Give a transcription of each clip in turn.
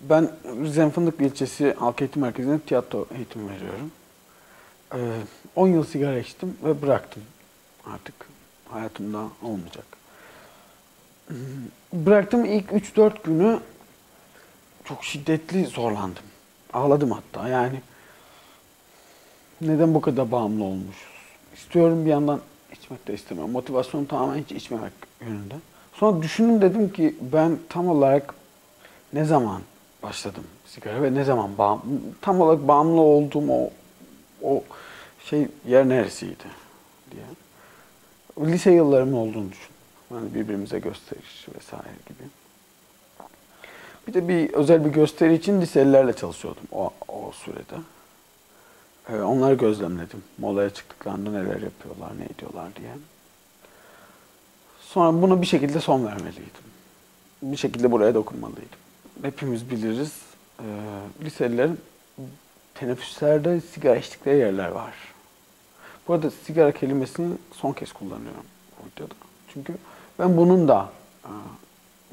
Ben Rize'nin Fındıklı ilçesi Halk Eğitim Merkezi'nde tiyatro eğitimi veriyorum. Ee, 10 yıl sigara içtim ve bıraktım. Artık hayatımda olmayacak. Hmm, Bıraktım ilk 3-4 günü çok şiddetli zorlandım. Ağladım hatta yani. Neden bu kadar bağımlı olmuşuz? İstiyorum bir yandan içmek de istemiyorum. Motivasyonum tamamen hiç içmemek yönünde. Sonra düşündüm dedim ki ben tam olarak ne zaman başladım sigara ve ne zaman bağım, tam olarak bağımlı olduğum o o şey yer neresiydi diye. Lise yıllarımın olduğunu düşün. Yani birbirimize gösteriş vesaire gibi. Bir de bir özel bir gösteri için liselilerle çalışıyordum o, o sürede. Ee, onları gözlemledim. Molaya çıktıklarında neler yapıyorlar, ne ediyorlar diye. Sonra buna bir şekilde son vermeliydim. Bir şekilde buraya dokunmalıydım. Hepimiz biliriz. Ee, liselilerin teneffüslerde sigara içtikleri yerler var. Bu arada sigara kelimesini son kez kullanıyorum bu videoda. Çünkü ben bunun da e,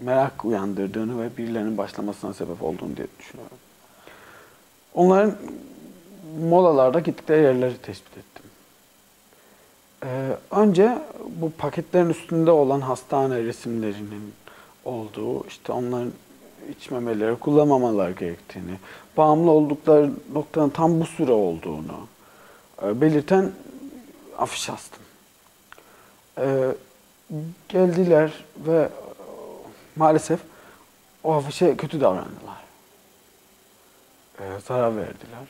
merak uyandırdığını ve birilerinin başlamasına sebep olduğunu diye düşünüyorum. Onların molalarda gittikleri yerleri tespit ettim. Ee, önce bu paketlerin üstünde olan hastane resimlerinin olduğu, işte onların içmemeleri, kullanmamalar gerektiğini, bağımlı oldukları noktanın tam bu süre olduğunu e, belirten afiş astım. Ee, geldiler ve e, maalesef o afişe kötü davrandılar. Ee, zarar verdiler.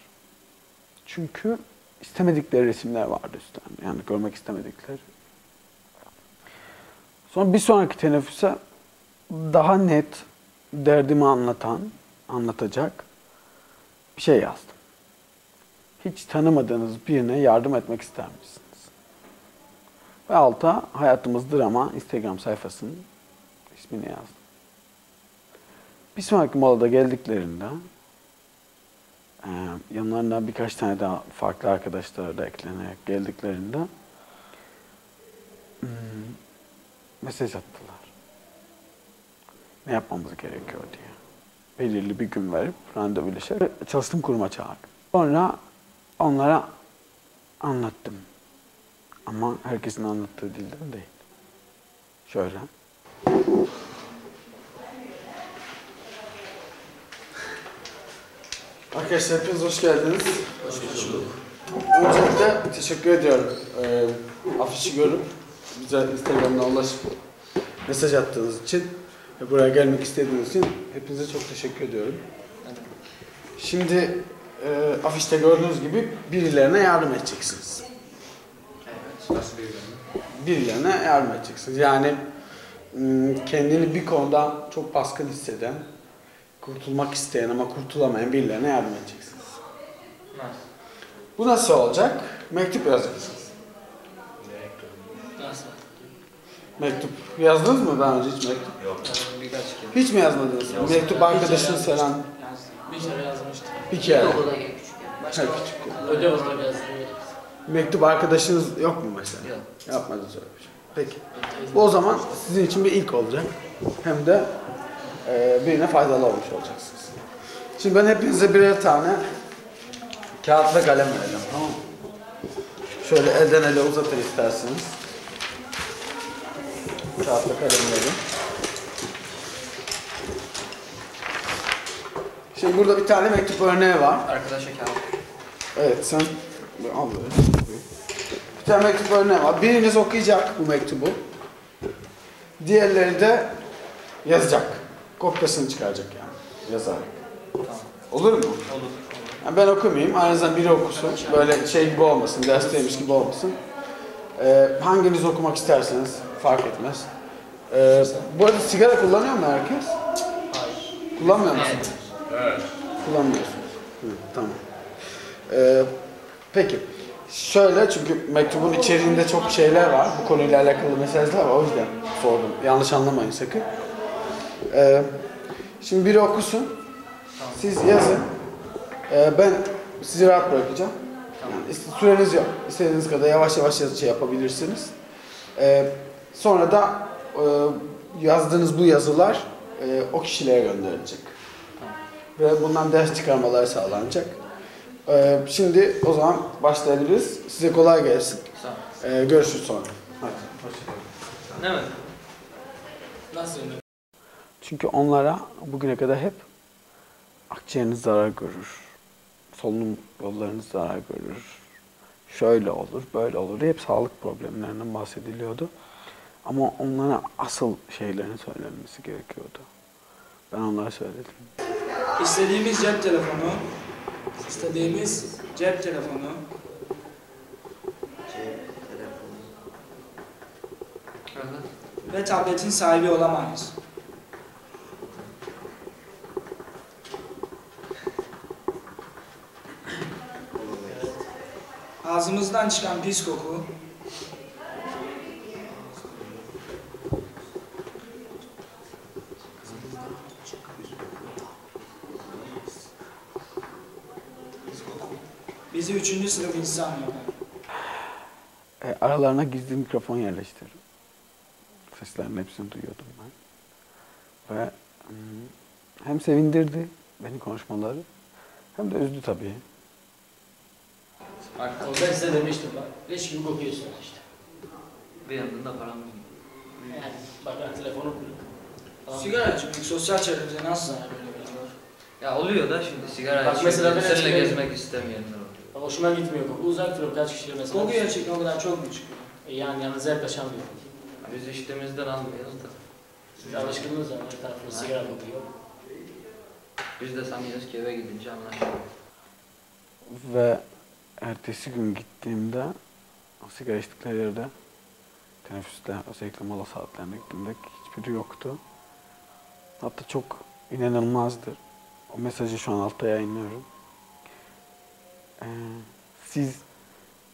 Çünkü istemedikleri resimler vardı üstten. Yani görmek istemedikleri. Sonra bir sonraki teneffüse daha net derdimi anlatan, anlatacak bir şey yazdım. Hiç tanımadığınız birine yardım etmek ister misiniz? Ve alta Hayatımız Drama Instagram sayfasının ismini yazdım. Bir sonraki molada geldiklerinde ee, yanlarına birkaç tane daha farklı arkadaşlar da eklenerek geldiklerinde hmm, mesaj attılar. Ne yapmamız gerekiyor diye. Belirli bir gün verip randevuleşerek çalıştım kuruma çağırdım. Sonra onlara anlattım. Ama herkesin anlattığı dilden değil. Şöyle. Arkadaşlar hepiniz hoş geldiniz. Hoş bulduk. Öncelikle teşekkür ediyorum. Ee, afişi görüp bize Instagram'dan ulaşıp mesaj attığınız için buraya gelmek istediğiniz için hepinize çok teşekkür ediyorum. Şimdi e, afişte gördüğünüz gibi birilerine yardım edeceksiniz. Nasıl birilerine? Birilerine yardım edeceksiniz. Yani m, kendini bir konuda çok baskın hisseden, kurtulmak isteyen ama kurtulamayan birilerine yardım edeceksiniz. Nasıl? Bu nasıl olacak? Mektup yazacaksınız. Mektup. Yazdınız mı daha önce hiç mektup? Yok. Birkaç kere. Hiç mi yazmadınız? Mektup arkadaşın selam. Bir kere yazmıştım. Bir kere. Okulda küçük. Başka Ha, küçük. ödev olarak yazdım. Mektup arkadaşınız yok mu mesela? Yok. Yapmadınız öyle bir şey. Peki. O zaman sizin için bir ilk olacak. Hem de e, birine faydalı olmuş olacaksınız. Şimdi ben hepinize birer tane kağıt ve kalem vereceğim. Tamam mı? Şöyle elden ele uzatın isterseniz. Kağıt ve kalemleri. Şimdi burada bir tane mektup örneği var. Arkadaşa kağıt. Evet sen al böyle. Bir tane mektup örneği var. Biriniz okuyacak bu mektubu. Diğerleri de yazacak. Kopyasını çıkaracak yani. Yazarak. Tamam. Olur mu? Olur. Yani ben okumayayım. Aranızdan biri okusun. Böyle şey gibi olmasın. Dersteymiş gibi olmasın. Ee, hanginiz okumak isterseniz fark etmez. Ee, bu arada sigara kullanıyor mu herkes? Hayır. Kullanmıyor musun? Evet. Kullanmıyorsunuz. Hı, tamam. Ee, peki. Şöyle çünkü mektubun içeriğinde çok şeyler var. Bu konuyla alakalı mesajlar var. O yüzden sordum. Yanlış anlamayın sakın. Ee, şimdi biri okusun. Siz yazın. Ee, ben sizi rahat bırakacağım. Yani süreniz yok. İstediğiniz kadar yavaş yavaş yaz- şey yapabilirsiniz. Ee, sonra da e, yazdığınız bu yazılar e, o kişilere gönderilecek. ve bundan ders çıkarmaları sağlanacak. Ee, şimdi o zaman başlayabiliriz. Size kolay gelsin. Ee, görüşürüz sonra. Hadi, hoşçakalın. Nasıl? Çünkü onlara bugüne kadar hep akciğeriniz zarar görür. Solunum yollarınız zarar görür. Şöyle olur, böyle olur. Hep sağlık problemlerinden bahsediliyordu. Ama onlara asıl şeylerini söylenmesi gerekiyordu. Ben onlara söyledim. İstediğimiz cep telefonu, istediğimiz cep telefonu, ve tabletin sahibi olamayız. Ağzımızdan çıkan pis koku, bizi üçüncü sınıf insan yapar. E, aralarına gizli mikrofon yerleştirdim. Seslerin hepsini duyuyordum ben. Ve hem sevindirdi beni konuşmaları hem de üzdü tabii. Arka. O ben size demiştim bak. Leş gibi kokuyorsun işte. Bir yandan da param yok. Yani bak ben telefonu buluyorum. Sigara içmek sosyal çevremize nasıl zarar verebilir? Ya oluyor da şimdi sigara Bak içiyor. mesela ben Seninle eskiden- gezmek istemeyenler oluyor. Bak Hoşuma gitmiyor koku. Uzak duruyorum kaç kişiyle mesela. Koku gerçekten o kadar çok mu çıkıyor? E Yani yanınıza yaklaşamıyorum. Ya Biz içtiğimizden almıyoruz da. Siz alışkınız ama her tarafında sigara kokuyor. Biz de sanıyoruz ki eve gidince anlaşılıyor. Ve ertesi gün gittiğimde o sigara içtikleri yerde teneffüste özellikle mola saatlerinde gittiğimde hiçbiri yoktu. Hatta çok inanılmazdır. O mesajı şu an altta yayınlıyorum. Ee, siz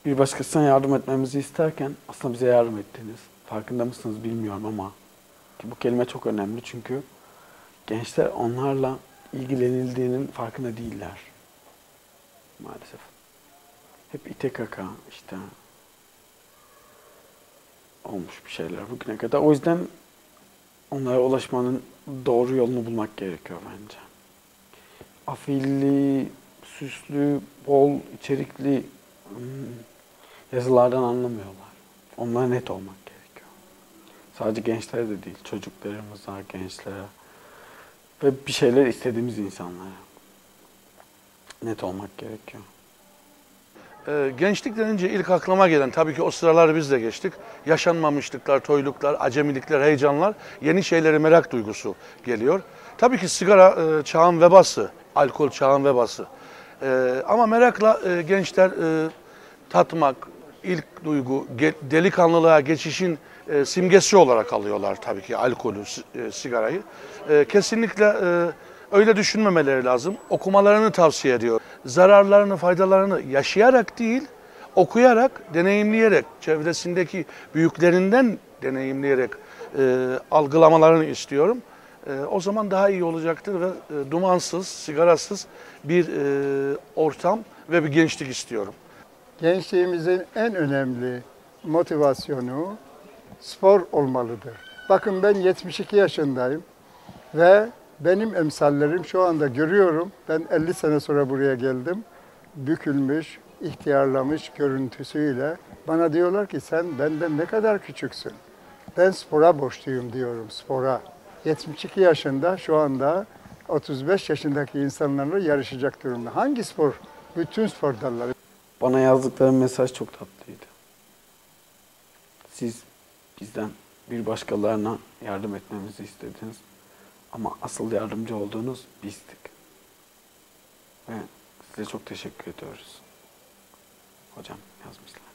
bir başkasına yardım etmemizi isterken aslında bize yardım ettiniz. Farkında mısınız bilmiyorum ama ki bu kelime çok önemli çünkü gençler onlarla ilgilenildiğinin farkında değiller maalesef. Hep ite kaka işte olmuş bir şeyler bugüne kadar. O yüzden onlara ulaşmanın doğru yolunu bulmak gerekiyor bence. Afilli, süslü, bol içerikli hmm, yazılardan anlamıyorlar. Onlara net olmak gerekiyor. Sadece gençlere de değil, çocuklarımıza, gençlere ve bir şeyler istediğimiz insanlara net olmak gerekiyor. Ee, gençlik denince ilk aklıma gelen tabii ki o sıraları biz de geçtik. Yaşanmamışlıklar, toyluklar, acemilikler, heyecanlar, yeni şeylere merak duygusu geliyor. Tabii ki sigara e, çağın vebası, alkol çağın vebası. Ee, ama merakla e, gençler e, tatmak, ilk duygu, delikanlılığa geçişin e, simgesi olarak alıyorlar tabii ki alkolü, si- sigarayı. E, kesinlikle öyle düşünmemeleri lazım. Okumalarını tavsiye ediyor. Zararlarını, faydalarını yaşayarak değil, okuyarak, deneyimleyerek, çevresindeki büyüklerinden deneyimleyerek e, algılamalarını istiyorum. E, o zaman daha iyi olacaktır ve e, dumansız, sigarasız bir e, ortam ve bir gençlik istiyorum. Gençliğimizin en önemli motivasyonu spor olmalıdır. Bakın ben 72 yaşındayım ve benim emsallerim şu anda görüyorum. Ben 50 sene sonra buraya geldim. Bükülmüş, ihtiyarlamış görüntüsüyle bana diyorlar ki sen benden ne kadar küçüksün. Ben spora borçluyum diyorum spora. 72 yaşında şu anda 35 yaşındaki insanlarla yarışacak durumda. Hangi spor? Bütün spor dalları. Bana yazdıkları mesaj çok tatlıydı. Siz bizden bir başkalarına yardım etmemizi istediniz. Ama asıl yardımcı olduğunuz bizdik. Ve size çok teşekkür ediyoruz. Hocam yazmışlar.